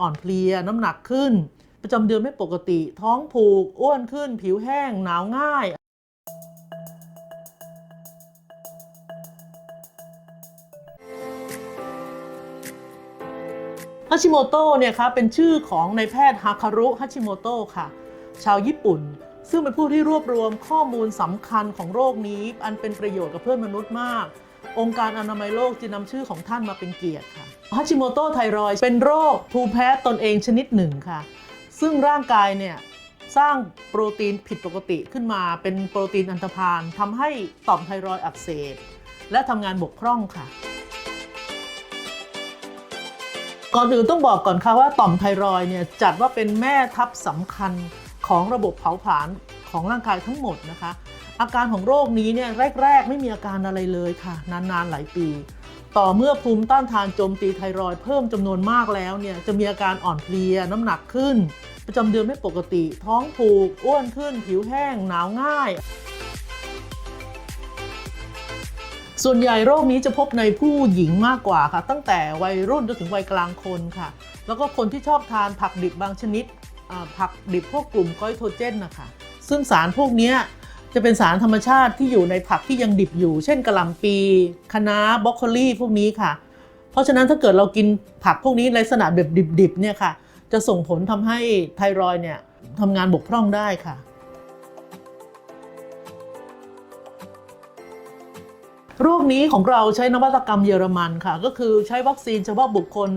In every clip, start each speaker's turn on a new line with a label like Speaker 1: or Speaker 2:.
Speaker 1: อ่อนเพลีย น้ำหนักขึ้น ประจำเดือนไม่ปกติ ท้องผูก อ้วนขึ้น ผิวแห้ง หนาวง่ายฮัชิโมโตะเนี่ยครับเป็นชื่อของนายแพทย์ฮาคารุฮัชิโมโตะค่ะ ชาวญี่ปุ่น ซึ่งเป็นผู้ที่รวบรวมข้อมูลสำคัญของโรคนี้ อันเป็นประโยชน์กับเพื่อนมนุษย์มาก องค์การอนามัยโลกจึงนำชื่อของท่านมาเป็นเกียรติค่ะฮัชิโมโตะไทรอยด์เป็นโรคภูมิแพ้ตนเองชนิดหนึ่งค่ะ ซึ่งร่างกายเนี่ยสร้างโปรตีนผิดปกติขึ้นมาเป็นโปรตีนอันธพาลทำให้ต่อมไทรอยอักเสบและทำงานบกพร่องค่ะ ก่อนอื่นต้องบอกก่อนค่ะว่าต่อมไทรอยเนี่ยจัดว่าเป็นแม่ทัพสำคัญของระบบเผาผลาญของร่างกายทั้งหมดนะคะ อาการของโรคนี้เนี่ยแรก ๆ ไม่มีอาการอะไรเลยค่ะ นาน ๆ หลายปี ต่อเมื่อภูมิต้านทานโจมตีไทรอยด์เพิ่มจำนวนมากแล้วเนี่ยจะมีอาการอ่อนเพลียน้ำหนักขึ้น ประจำเดือนไม่ปกติ ท้องผูก อ้วนขึ้น ผิวแห้ง หนาวง่าย ส่วนใหญ่โรคนี้จะพบในผู้หญิงมากกว่าค่ะ ตั้งแต่วัยรุ่นจนถึงวัยกลางคนค่ะ แล้วก็คนที่ชอบทานผักดิบบางชนิดผักดิบพวกกลุ่มไกอยโทเจนนะคะซึ่งสารพวกเนี้ย จะเป็นสารธรรมชาติที่อยู่ในผักที่ยังดิบอยู่ เช่นกะหล่ำปีคะน้าบรอกโคลีพวกนี้ค่ะ เพราะฉะนั้นถ้าเกิดเรากินผักพวกนี้ในลักษณะแบบดิบๆเนี่ยค่ะ จะส่งผลทำให้ไทรอยเนี่ยทำงานบกพร่องได้ค่ะ โรคนี้ของเราใช้นวัตกรรมเยอรมันค่ะ ก็คือใช้วัคซีนเฉพาะบุคคล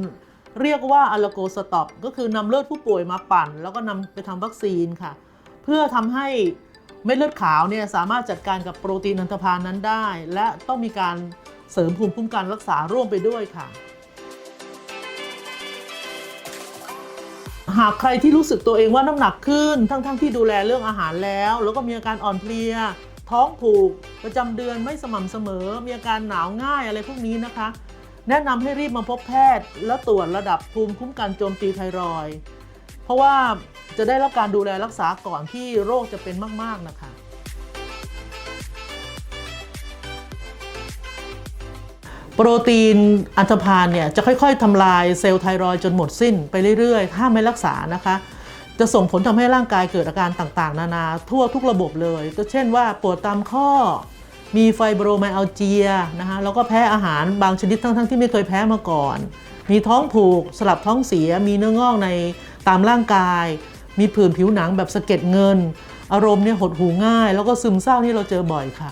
Speaker 1: เรียกว่าอะลโกสต็อปก็คือนำเลือดผู้ป่วยมาปั่น แล้วก็นำไปทำวัคซีนค่ะ เพื่อทำให้ เม็ดเลือดขาวเนี่ยสามารถจัดการกับโปรตีนอันธพาลนั้นได้ และต้องมีการเสริมภูมิคุ้มกันรักษาร่วมไปด้วยค่ะ หากใครที่รู้สึกตัวเองว่าน้ำหนักขึ้น ทั้งๆทที่ดูแลเรื่องอาหารแล้ว แล้วก็มีอาการอ่อนเพลีย ท้องผูก ประจำเดือนไม่สม่ำเสมอ มีอาการหนาวง่ายอะไรพวกนี้นะคะ แนะนำให้รีบมาพบแพทย์ แล้วตรวจระดับภูมิคุ้มกันโจมตีไทรอยด์ ราะว่าจะได้รับการดูแลรักษาก่อนที่โรคจะเป็นมาก ๆ นะคะ โปรตีนอันธพาลเนี่ย จะค่อย ๆทำลายเซลล์ไทรอยจนหมดสิ้นไปเรื่อยๆ ถ้าไม่รักษานะคะ จะส่งผลทำให้ร่างกายเกิดอาการต่างๆ นานาทั่วทุกระบบเลยก็เช่นว่าปวดตามข้อมีไฟโบรไมอัลเจียนะคะแล้วก็แพ้อาหารบางชนิดทั้งๆที่ไม่เคยแพ้มาก่อน มีท้องผูกสลับท้องเสียมีเนื้องอกใน ตามร่างกาย มีผื่นผิวหนังแบบสะเก็ดเงิน อารมณ์เนี่ยหดหูง่าย แล้วก็ซึมเศร้านี่เราเจอบ่อยค่ะ